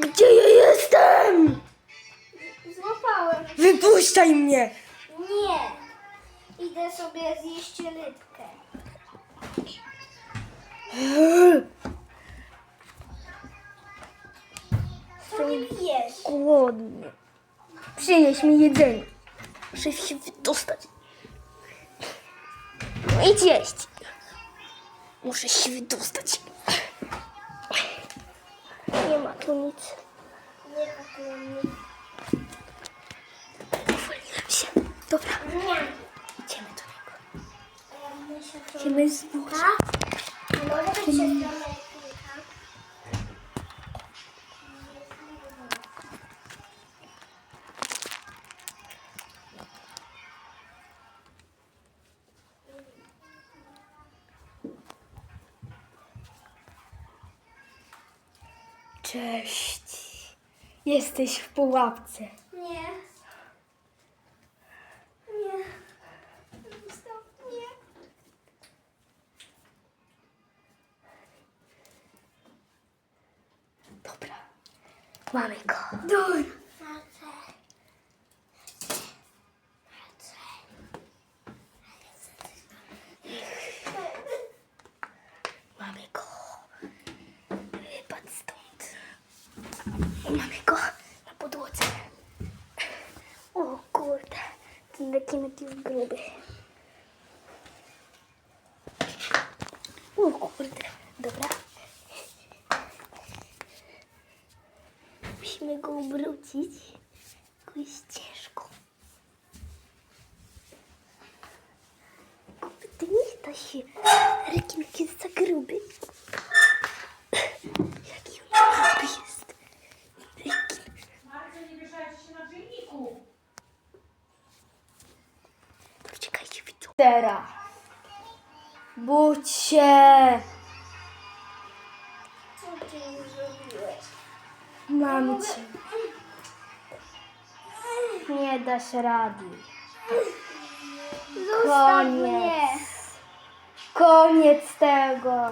Gdzie ja jestem? Złapałem. Wypuszczaj mnie! Nie. Idę sobie zjeść rybkę. Co nie bijesz? Głodny. Przynieś mi jedzenie. Muszę się wydostać. No idź jeść. Muszę się wydostać. Nie ma tu nic. Nie pakujemy. Uwolniłem się. Dobra, Nie. idziemy do niego. Że... Idziemy znowu. A? Może być Cześć. Jesteś w pułapce. Nie. Nie. Stop, nie. Dobra. Mamy go. Dobra. Mamy go. Wypadł stąd. Mamy go na podłodze. O kurde. Ten rekin jaki jest gruby. O kurde. Dobra. Musimy go obrócić jakąś ścieżką. Kurde, nie da się. Rekin jest. Teraz. Budź się. Co ty mi zrobiłeś? Mam cię. Nie dasz rady. Zostaw Koniec. mnie. Koniec tego.